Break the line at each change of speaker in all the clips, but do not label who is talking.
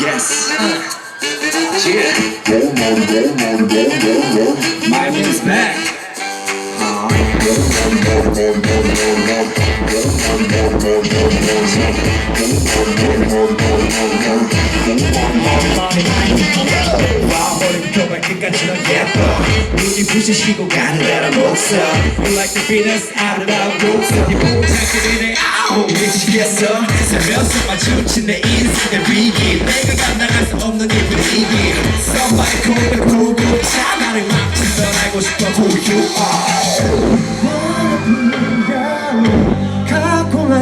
Yes. Yeah. My man is back. 부시시고 가는 나라 목소 You like the Venus 아름다운 목소 네 포착들이 내 아우 미치겠어. 살면서 마주친 내 인생의 위기. 내가 감당할 수 없는 이 분위기. Somebody call the 구급차 나를 막힌 넌 알고 싶어 who you are.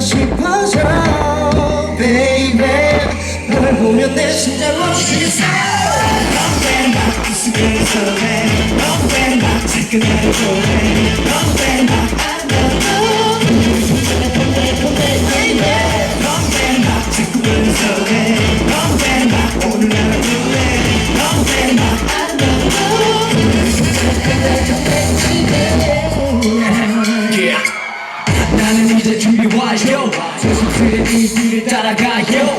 싶어져. Baby 널 보면 내 심장 멈추겠어
오늘 나를 불래 넌왜나 Yeah. 나는 이제 준비 완료 조심스레 이 길을 따라가요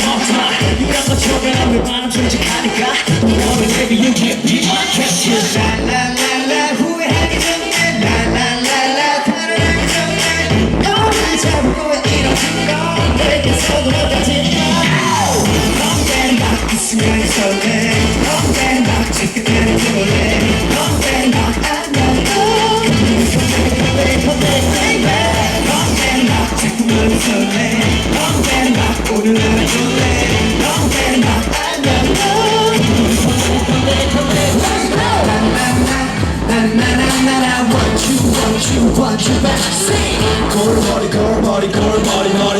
이 나를 설레 넌왜나 오늘 나를 불래 넌왜나 나나나나나 want you want you want you back Sing 골머리 골머리 골머리 머리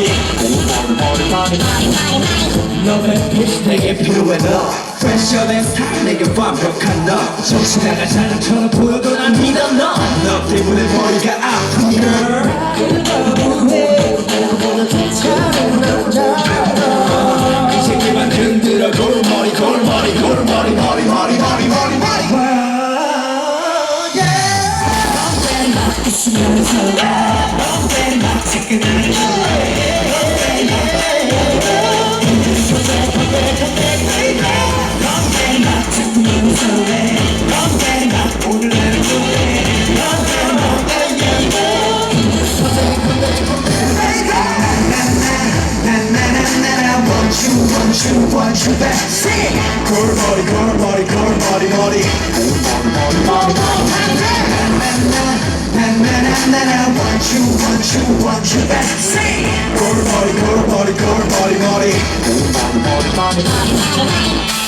너의 빛 내게 필요해 너 패션의 스타일 내게 완벽한 너 정신 나간 사람처럼 보여도 난 믿어 너너 때문에 머리가 아픈 girl 웃으면 설레 넌왜나 자꾸 나를 불러 넌왜나 자꾸 나를 설레 넌왜나 오늘 나를 불래 나나나나나 want you want you want you back Sing 골머리 골머리 골머리 머리 나나나나